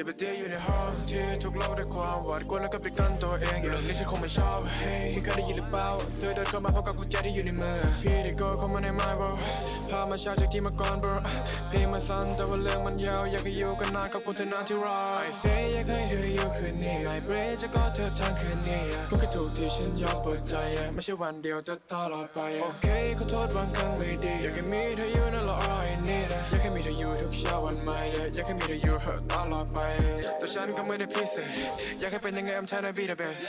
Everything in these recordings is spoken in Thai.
ชีวิตที่อยู่ในห้องที่ถูกเล่าด้วยความหวาดกลัวแล้วก็ปิดกั้นตัวเองอย่างนี้ฉันคงไม่ชอบเฮ้ยมึงเคยได้ยินหรือเปล่าเธอเดินเข้ามาพร้อมกับกุญแจที่อยู่ในมือพี่ได้ก็เข้ามาใน my world พามาเช้าจากที่มาก่อน bro เพลงมันสั้นแต่ว่าเรื่องมันยาวอยากให้อยู่กันนานกับคุณเธอนานที่รอ I say อยากให้เธออยู่คืนนี้ my break จะกอดเธอทั้งคืนนี้ก็แค่ถูกที่ฉันยอมเปิดใจไม่ใช่วันเดียวจะตลอดไปโอเคขอโทษบางครั้งไม่ดีอยากให้มีเธออยู่นั่นแหละ all I need อ เช้าวันใหม่อยากให้มีเธออยู่ตลอดไปแต่ฉันก็ไม่ได้พิเศษอยากให้เป็นยังไง I'm trying to be the best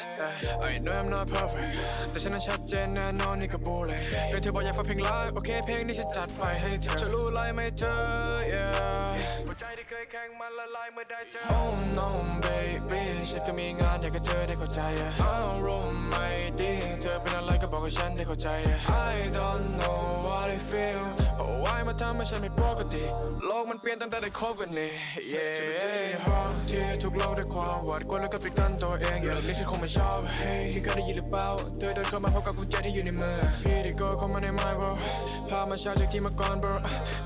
I know I'm not perfect แต่ฉันนั้นชัดเจนแน่นอนนี่ก็บูเลยเพื่อนเธอบอกอยากฟังเพลงไลฟ์โอเคเพลงนี้ฉันจัดไปให้เธอจะรู้ไรไหมเธอ yeah หัวใจที่เคยแข็งมันละลายเมื่อได้เจอ Oh no baby ฉันก็มีงานอยากให้เธอได้เข้าใจอารมณ์ไม่ดีเธอเป็นอะไรก็บอกให้ฉันได้เข้าใจ I don't know what I feel มาทำให้ฉันไม่ปกติ โลกมันเปลี่ยนตั้งแต่ได้คบกันนี่ yeah ชีวิตที่ห้องที่ถูกเล่าด้วยความหวาดกลัวแล้วก็ปิดกั้นตัวเองอย่างนี้ฉันคงไม่ชอบ Hey นี่เคยได้ยินหรือเปล่าเธอเดินเข้ามาพร้อมกับกุญแจที่อยู่ในมือ พี่ได้ก็เข้ามาใน my world พามาเช้าจากที่มาก่อน bro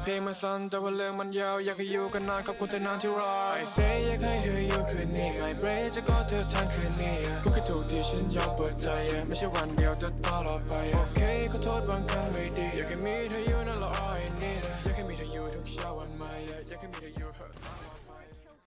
เพลงมันสั้นแต่ว่าเรื่องมันยาวอยากให้อยู่กันนานกับคุณเธอนานที่รอ I say อยากให้เธออยู่คืนนี้ my break จะกอดเธอทั้งคืนนี้ก็แค่ถูกที่ฉันยอมเปิดใจ ไม่ใช่วันเดียวจะตลอดไป โอเคขอโทษบางครั้งไม่ดีอยากให้มีเธอ อยู่นั่นแห